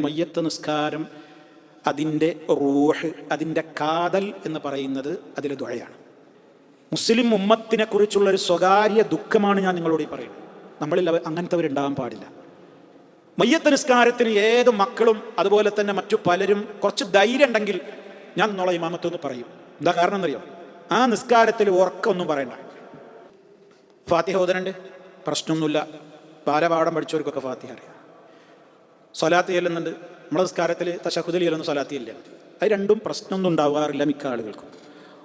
മയ്യത്ത് നിസ്കാരം അതിന്റെ റൂഹ് അതിന്റെ കാതൽ എന്ന് പറയുന്നത് അതിലെ ദുഴയാണ് മുസ്ലിം ഉമ്മത്തിനെ കുറിച്ചുള്ള ഒരു സ്വകാര്യ ദുഃഖമാണ് ഞാൻ നിങ്ങളോട് ഈ പറയുന്നത്. നമ്മളിൽ അങ്ങനത്തെ അങ്ങനത്തെവരുണ്ടാകാൻ പാടില്ല. മയ്യത്ത് നിസ്കാരത്തിന് ഏത് മക്കളും അതുപോലെ തന്നെ മറ്റു പലരും കുറച്ച് ധൈര്യം ഉണ്ടെങ്കിൽ ഞാൻ നിന്നോളെ ഇമാമത്തൊന്ന് പറയും. എന്താ കാരണം എന്നറിയോ? ആ നിസ്കാരത്തിൽ ഉറക്കമൊന്നും പറയണ്ട. ഫാത്തിഹ ഓതനുണ്ട് പ്രശ്നമൊന്നുമില്ല. ബാലപാഠം പഠിച്ചവർക്കൊക്കെ ഫാത്തിഹ അറിയാം. സ്വലാത്തി ചെല്ലുന്നുണ്ട് നമ്മുടെ നിസ്കാരത്തിൽ തശഹുദിൽ ചെല്ലുന്ന സ്വലാത്തി ഇല്ല അത് രണ്ടും പ്രശ്നമൊന്നും ഉണ്ടാവാറില്ല മിക്ക ആളുകൾക്കും.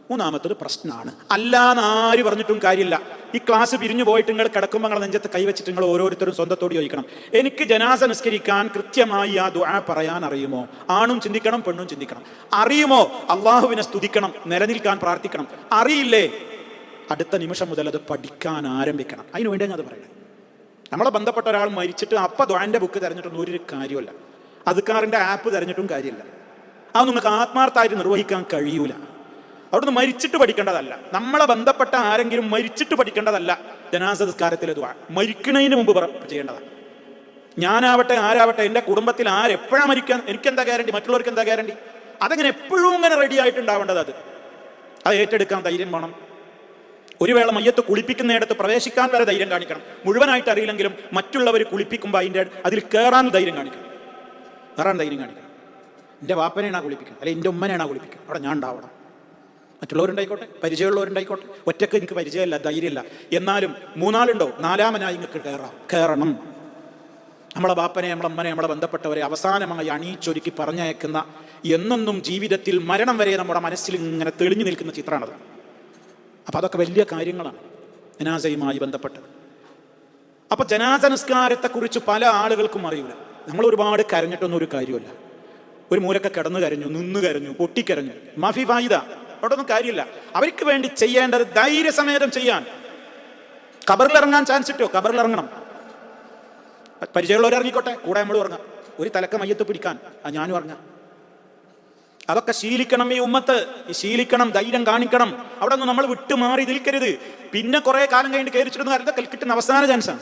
മൂന്നാമത്തത് പ്രശ്നമാണ് അല്ലാന്ന് ആര് പറഞ്ഞിട്ടും കാര്യമില്ല. ഈ ക്ലാസ് പിരിഞ്ഞു പോയിട്ട് നിങ്ങൾ കിടക്കുമ്പോൾ നിങ്ങളെ നെഞ്ചത്ത് കൈവച്ചിട്ട് നിങ്ങൾ ഓരോരുത്തരും സ്വന്തത്തോട് ചോദിക്കണം. എനിക്ക് ജനാസ നിസ്കരിക്കാൻ കൃത്യമായി ആ ദുആ പറയാൻ അറിയുമോ? ആണും ചിന്തിക്കണം പെണ്ണും ചിന്തിക്കണം. അറിയുമോ? അള്ളാഹുവിനെ സ്തുതിക്കണം നിലനിൽക്കാൻ പ്രാർത്ഥിക്കണം. അറിയില്ലേ? അടുത്ത നിമിഷം മുതൽ അത് പഠിക്കാൻ ആരംഭിക്കണം. അതിനുവേണ്ടി ഞാൻ അത് പറയുന്നത്. നമ്മളെ ബന്ധപ്പെട്ട ഒരാൾ മരിച്ചിട്ട് അപ്പം ദ്വാന്റെ ബുക്ക് തിരഞ്ഞിട്ടൊന്നും ഒരു കാര്യമല്ല അതുക്കാറിന്റെ ആപ്പ് തിരഞ്ഞിട്ടും കാര്യമില്ല. അത് നിങ്ങൾക്ക് ആത്മാർത്ഥമായിട്ട് നിർവഹിക്കാൻ കഴിയൂല. അവിടുന്ന് മരിച്ചിട്ട് പഠിക്കേണ്ടതല്ല. നമ്മളെ ബന്ധപ്പെട്ട ആരെങ്കിലും മരിച്ചിട്ട് പഠിക്കേണ്ടതല്ല ജനാസംസ്കാരത്തിലെ ദ്വാ മരിക്കുന്നതിന് മുമ്പ് ചെയ്യേണ്ടതാണ്. ഞാനാവട്ടെ ആരാവട്ടെ എന്റെ കുടുംബത്തിൽ ആരെപ്പോഴാണ് മരിക്കാൻ എനിക്കെന്താ ഗ്യാരണ്ടി മറ്റുള്ളവർക്ക് എന്താ ഗ്യാരണ്ടി അതങ്ങനെ എപ്പോഴും ഇങ്ങനെ റെഡി ആയിട്ടുണ്ടാവേണ്ടത് അത്? അത് ഏറ്റെടുക്കാൻ ധൈര്യം വേണം. ഒരു വേള മയ്യത്ത് കുളിപ്പിക്കുന്നിടത്ത് പ്രവേശിക്കാൻ വരെ ധൈര്യം കാണിക്കണം. മുഴുവനായിട്ട് അറിയില്ലെങ്കിലും മറ്റുള്ളവർ കുളിപ്പിക്കുമ്പോൾ അതിന്റെ അതിൽ കയറാൻ ധൈര്യം കാണിക്കണം. കയറാൻ ധൈര്യം കാണിക്കണം. എന്റെ വാപ്പനെയാണ് കുളിപ്പിക്കുന്നത്. അല്ലെങ്കിൽ എന്റെ ഉമ്മനെയാണ് കുളിപ്പിക്കുന്നത്. അവിടെ ഞാൻ ഉണ്ടാവണം. മറ്റുള്ളവരുണ്ടായിക്കോട്ടെ? പരിചയമുള്ളവരുണ്ടായിക്കോട്ടെ? ഒറ്റയ്ക്ക് എനിക്ക് പരിചയമില്ല ധൈര്യമില്ല. എന്നാലും മൂന്നാളുണ്ടോ? നാലാമനായി നിങ്ങൾക്ക് കയറാം കയറണം നമ്മളെ ബാപ്പനെ നമ്മളെ അമ്മനെ നമ്മളെ ബന്ധപ്പെട്ടവരെ അവസാനമായി അണിയിച്ചൊരുക്കി പറഞ്ഞയക്കുന്ന എന്നൊന്നും ജീവിതത്തിൽ മരണം വരെ നമ്മുടെ മനസ്സിൽ ഇങ്ങനെ തെളിഞ്ഞു നിൽക്കുന്ന ചിത്രമാണത്. അപ്പം അതൊക്കെ വലിയ കാര്യങ്ങളാണ് ജനാസയുമായി ബന്ധപ്പെട്ട്. അപ്പോൾ ജനാസ നിസ്കാരത്തെക്കുറിച്ച് പല ആളുകൾക്കും അറിയില്ല നമ്മൾ ഒരുപാട് കരഞ്ഞിട്ടൊന്നും ഒരു കാര്യമല്ല ഒരു മൂലക്കെ കിടന്ന് കരഞ്ഞു നിന്ന് കരഞ്ഞു പൊട്ടിക്കരഞ്ഞു. മാഫി ഫായിദ അവിടെ ഒന്നും കാര്യമില്ല. അവർക്ക് വേണ്ടി ചെയ്യേണ്ടത് ധൈര്യസമേതം ചെയ്യാൻ. കബറിലിറങ്ങാൻ ചാൻസ് കിട്ടുമോ കബറിലിറങ്ങണം. പരിചയമുള്ളവർ ഇറങ്ങിക്കോട്ടെ? കൂടെ നമ്മൾ ഉറങ്ങാം. ഒരു തലക്ക മയ്യത്ത് പിടിക്കാൻ. ഞാനും ഇറങ്ങാം അതൊക്കെ ശീലിക്കണം ഈ ഉമ്മത്ത്. ഈ ശീലിക്കണം ധൈര്യം കാണിക്കണം. അവിടെ നമ്മൾ വിട്ടു മാറി നിൽക്കരുത്. പിന്നെ കുറെ കാലം കഴിഞ്ഞ് കയറിച്ചിരുന്ന അതൊക്കെ കിട്ടുന്ന അവസാന ചാൻസാണ്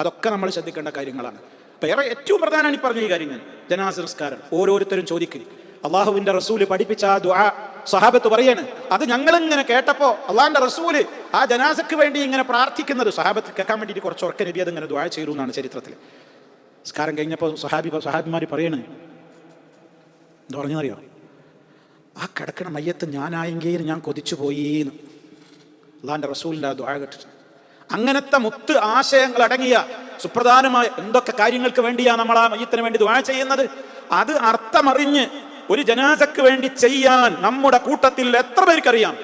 അതൊക്കെ നമ്മൾ ശ്രദ്ധിക്കേണ്ട കാര്യങ്ങളാണ്. വേറെ ഏറ്റവും പ്രധാനമാണ് ഈ പറഞ്ഞ ഈ കാര്യം ഞാൻ. ജനാസംസ്കാരം. ഓരോരുത്തരും ചോദിക്കുക അള്ളാഹുവിന്റെ റസൂൽ പഠിപ്പിച്ച ആ ദുആ സഹാബത്ത് പറയാണ് അത് ഞങ്ങൾ ഇങ്ങനെ കേട്ടപ്പോ അള്ളാഹിന്റെ റസൂൽ ആ ജനാസക്ക് വേണ്ടി ഇങ്ങനെ പ്രാർത്ഥിക്കുന്നത്. സഹാബത്ത് കേൾക്കാൻ വേണ്ടിയിട്ട് കുറച്ച് ഉറക്ക നബി ഇങ്ങനെ ദുആ ചെയ്തു എന്നാണ് ചരിത്രത്തിൽ സംസ്കാരം കഴിഞ്ഞപ്പോൾ സഹാബി സഹാബിമാർ പറയണേ എന്താ പറഞ്ഞറിയോ ആ കിടക്കണ മയ്യത്ത് ഞാനായെങ്കിൽ ഞാൻ കൊതിച്ചു പോയിന്ന്. അള്ളാന്റെ റസൂലിന്റെ ദ്വാഴ കെട്ടിട്ട്. അങ്ങനത്തെ മുത്ത് ആശയങ്ങൾ അടങ്ങിയ സുപ്രധാനമായ എന്തൊക്കെ കാര്യങ്ങൾക്ക് വേണ്ടിയാണ് നമ്മൾ ആ മയ്യത്തിന് വേണ്ടി ദ്വാഴ ചെയ്യുന്നത്? അത് അർത്ഥമറിഞ്ഞ് ഒരു ജനാസക്ക് വേണ്ടി ചെയ്യാൻ നമ്മുടെ കൂട്ടത്തിൽ എത്ര പേർക്കറിയാം?